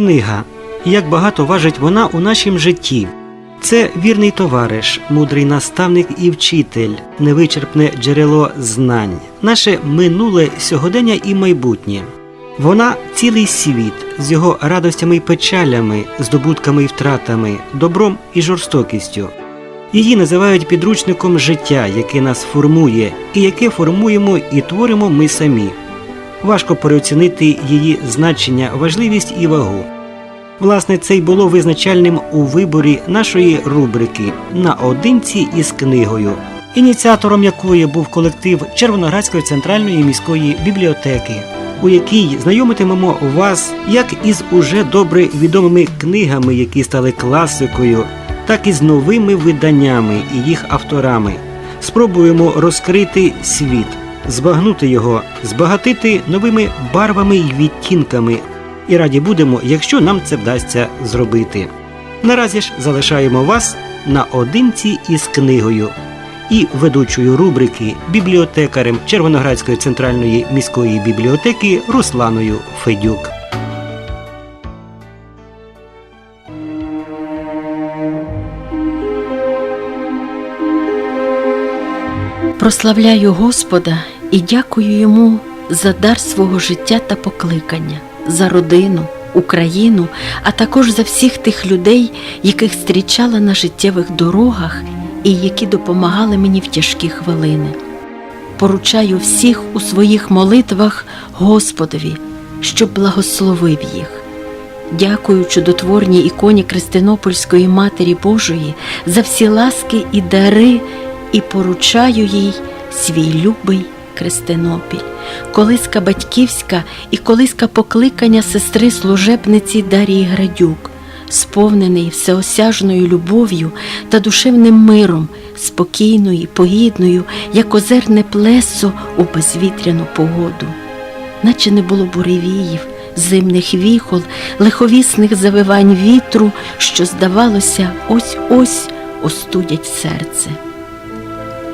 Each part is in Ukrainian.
книга, як багато важить вона у нашім житті. Це вірний товариш, мудрий наставник і вчитель, невичерпне джерело знань, наше минуле сьогодення і майбутнє. Вона цілий світ з його радостями і печалями, здобутками і втратами, добром і жорстокістю. Її називають підручником життя, яке нас формує, і яке формуємо і творимо ми самі. Важко переоцінити її значення, важливість і вагу. Власне, це й було визначальним у виборі нашої рубрики наодинці із книгою, ініціатором якої був колектив Червоноградської центральної міської бібліотеки, у якій знайомитимемо вас як із уже добре відомими книгами, які стали класикою, так і з новими виданнями і їх авторами. Спробуємо розкрити світ, збагнути його, збагатити новими барвами й відтінками. І раді будемо, якщо нам це вдасться зробити. Наразі ж залишаємо вас наодинці із книгою і ведучою рубрики бібліотекарем Червоноградської центральної міської бібліотеки Русланою Федюк. Прославляю Господа і дякую йому за дар свого життя та покликання, за родину, Україну, а також за всіх тих людей, яких зустрічала на життєвих дорогах і які допомагали мені в тяжкі хвилини. Поручаю всіх у своїх молитвах Господові, щоб благословив їх. Дякую чудотворній іконі Христинопольської Матері Божої за всі ласки і дари, і поручаю їй свій любий Христинопіль, колиска батьківська і колиска покликання сестри служебниці Дарії Градюк, сповнений всеосяжною любов'ю та душевним миром, спокійною, погідною, як озерне плесо у безвітряну погоду наче не було буревіїв, зимних віхол, лиховісних завивань вітру, що, здавалося, ось-ось остудять серце.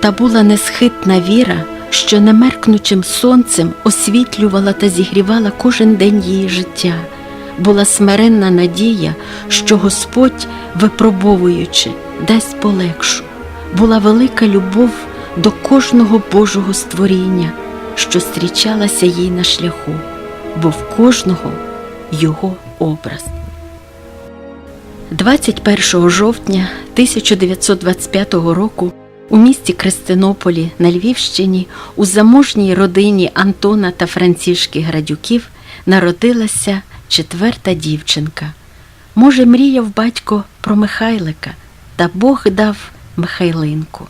Та була несхитна віра, що немеркнучим сонцем освітлювала та зігрівала кожен день її життя. Була смиренна надія, що Господь, випробовуючи, дасть полегшу. Була велика любов до кожного Божого створіння, що зустрічалася їй на шляху, бо в кожного його образ. 21 жовтня 1925 року у місті Крестинополі на Львівщині у заможній родині Антона та Францішки Градюків народилася четверта дівчинка. Може, мріяв батько про Михайлика, та Бог дав Михайлинку.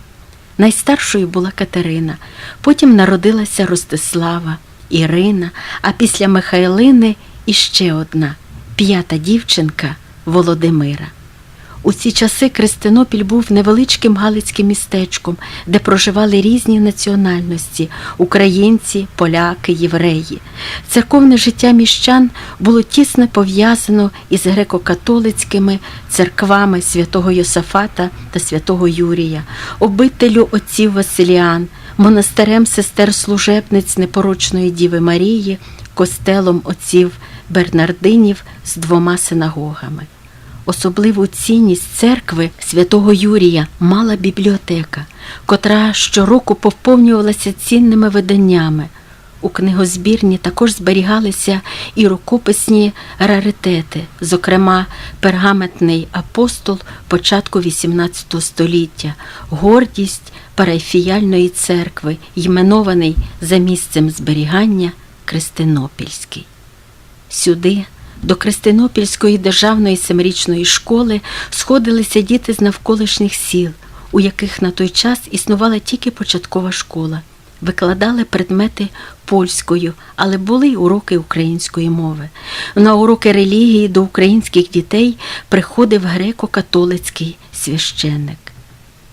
Найстаршою була Катерина, потім народилася Ростислава, Ірина, а після Михайлини іще одна п'ята дівчинка Володимира. У ці часи Крестинопіль був невеличким галицьким містечком, де проживали різні національності українці, поляки, євреї. Церковне життя міщан було тісно пов'язано із греко-католицькими церквами святого Йосафата та святого Юрія, обителю отців Василіан, монастирем сестер служебниць непорочної Діви Марії, костелом отців Бернардинів з двома синагогами. Особливу цінність церкви святого Юрія мала бібліотека, котра щороку поповнювалася цінними виданнями. У книгозбірні також зберігалися і рукописні раритети, зокрема пергаментний апостол початку XVIII століття, гордість парафіяльної церкви, йменований за місцем зберігання Крестинопільський. Сюди до Крестинопільської державної семирічної школи сходилися діти з навколишніх сіл, у яких на той час існувала тільки початкова школа. Викладали предмети польською, але були й уроки української мови. На уроки релігії до українських дітей приходив греко-католицький священник.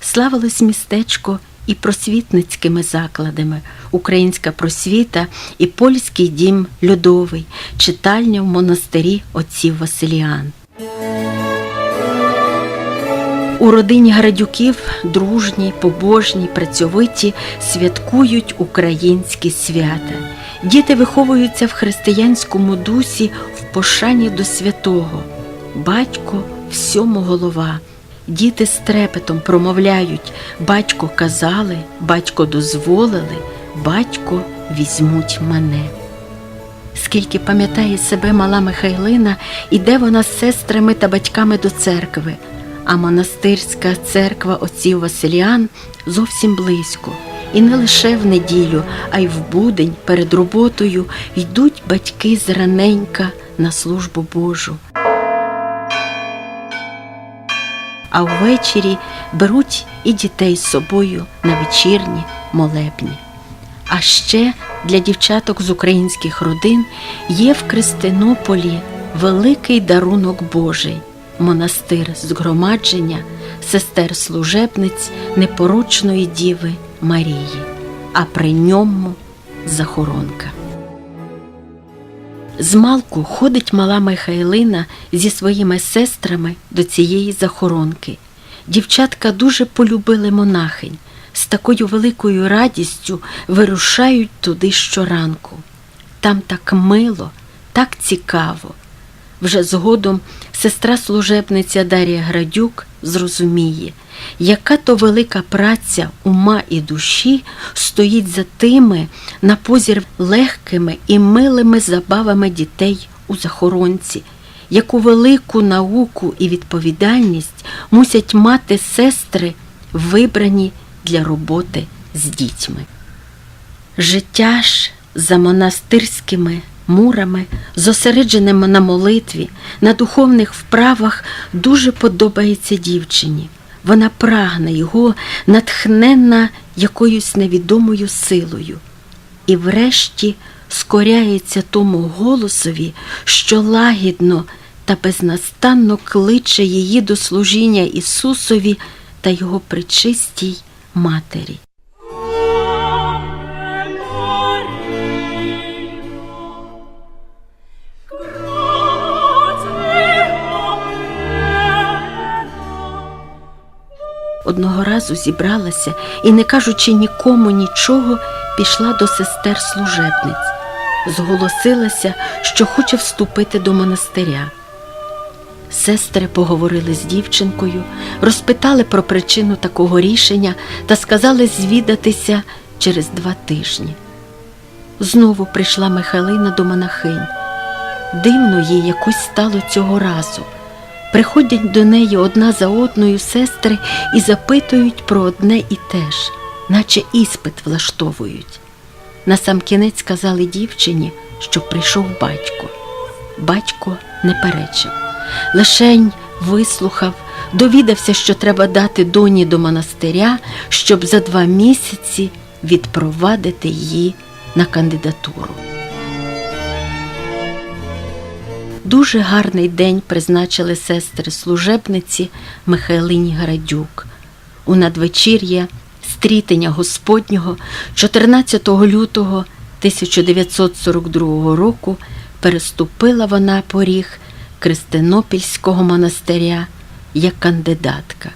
Славилось містечко і просвітницькими закладами, українська просвіта і польський дім льодовий, читальня в монастирі отців Василіан. У родині Градюків дружні, побожні, працьовиті святкують українські свята. Діти виховуються в християнському дусі в пошані до святого. Батько всьому голова. Діти з трепетом промовляють батько казали, батько дозволили, батько візьмуть мене. Скільки пам'ятає себе мала Михайлина, іде вона з сестрами та батьками до церкви, а монастирська церква отців Василіан зовсім близько. І не лише в неділю, а й в будень перед роботою йдуть батьки зраненька на службу Божу. А ввечері беруть і дітей з собою на вечірні молебні. А ще для дівчаток з українських родин є в Кристинополі великий дарунок Божий монастир згромадження сестер служебниць непорочної Діви Марії, а при ньому захоронка. Змалку ходить мала Михайлина зі своїми сестрами до цієї захоронки. Дівчатка дуже полюбили монахинь, з такою великою радістю вирушають туди щоранку. Там так мило, так цікаво. Вже згодом сестра служебниця Дар'я Градюк зрозуміє, яка то велика праця ума і душі стоїть за тими на позір легкими і милими забавами дітей у захоронці, яку велику науку і відповідальність мусять мати сестри, вибрані для роботи з дітьми. Життя ж за монастирськими мурами, зосередженими на молитві, на духовних вправах, дуже подобається дівчині. Вона прагне його, натхненна якоюсь невідомою силою. І врешті скоряється тому голосові, що лагідно та безнастанно кличе її до служіння Ісусові та Його причистій Матері. Одного разу зібралася і, не кажучи нікому нічого, пішла до сестер служебниць, зголосилася, що хоче вступити до монастиря. Сестри поговорили з дівчинкою, розпитали про причину такого рішення та сказали звідатися через два тижні. Знову прийшла Михайлина до монахинь. Дивно їй якось стало цього разу. Приходять до неї одна за одною сестри і запитують про одне і те ж, наче іспит влаштовують. Насамкінець сказали дівчині, що прийшов батько. Батько не перечив, лишень вислухав, довідався, що треба дати доні до монастиря, щоб за два місяці відпровадити її на кандидатуру. Дуже гарний день призначили сестри служебниці Михайлині Градюк. У надвечір'я стрітення Господнього 14 лютого 1942 року переступила вона поріг Кристинопільського монастиря як кандидатка.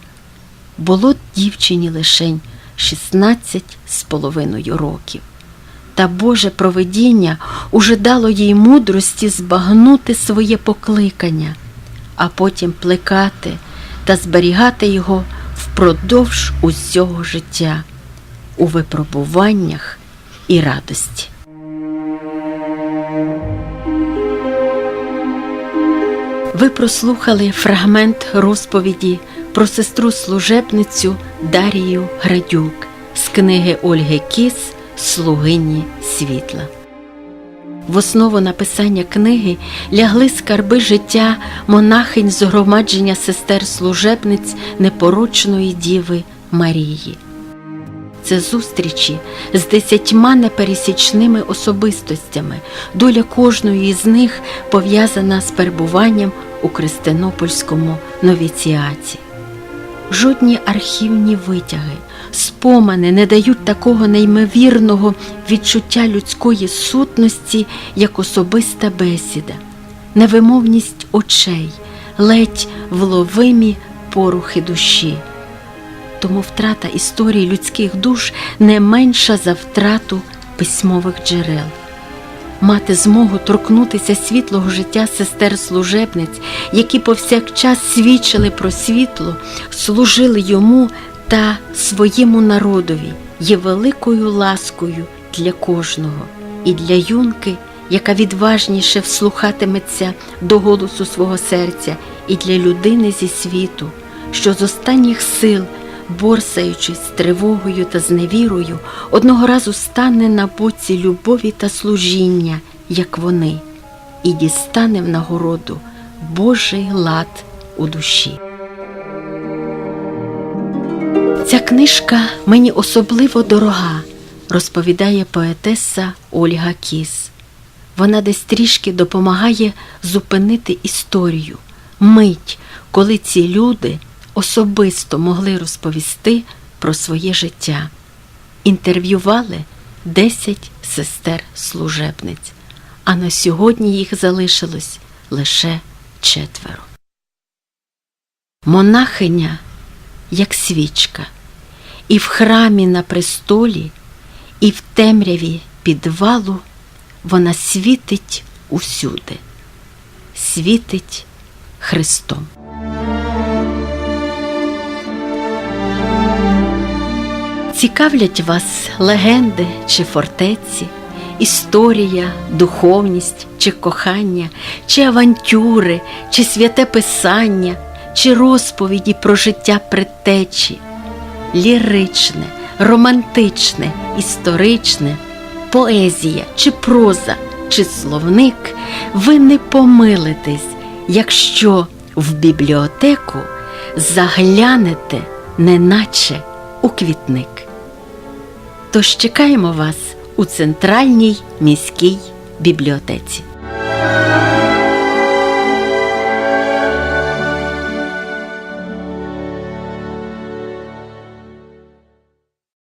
Було дівчині лишень 16 з половиною років. Та Боже провидіння уже дало їй мудрості збагнути своє покликання, а потім плекати та зберігати його впродовж усього життя у випробуваннях і радості. Ви прослухали фрагмент розповіді про сестру служебницю Дарію Градюк з книги Ольги Кіс Слугині світла. В основу написання книги лягли скарби життя монахинь з громадження сестер служебниць непорочної Діви Марії. Це зустрічі з десятьма непересічними особистостями, доля кожної з них пов'язана з перебуванням у Кристинопольському новіціаті. Жодні архівні витяги, спомини не дають такого неймовірного відчуття людської сутності, як особиста бесіда, невимовність очей, ледь вловимі порухи душі. Тому втрата історії людських душ не менша за втрату письмових джерел. Мати змогу торкнутися світлого життя сестер служебниць, які повсякчас свідчили про світло, служили йому та своєму народові, є великою ласкою для кожного і для юнки, яка відважніше вслухатиметься до голосу свого серця, і для людини зі світу, що з останніх сил, борсаючись з тривогою та з невірою, одного разу стане на боці любові та служіння, як вони, і дістане в нагороду Божий лад у душі. Ця книжка мені особливо дорога, розповідає поетеса Ольга Кіс. Вона десь трішки допомагає зупинити історію, мить, коли ці люди особисто могли розповісти про своє життя. Інтерв'ювали 10 сестер служебниць, а на сьогодні їх залишилось лише четверо. Монахиня, як свічка, і в храмі на престолі, і в темряві підвалу вона світить усюди, світить Христом. Цікавлять вас легенди чи фортеці, історія, духовність чи кохання, чи авантюри, чи святе писання, чи розповіді про життя предтечі, ліричне, романтичне, історичне, поезія чи проза, чи словник, ви не помилитесь, якщо в бібліотеку заглянете, неначе у квітник. Тож чекаємо вас у центральній міській бібліотеці.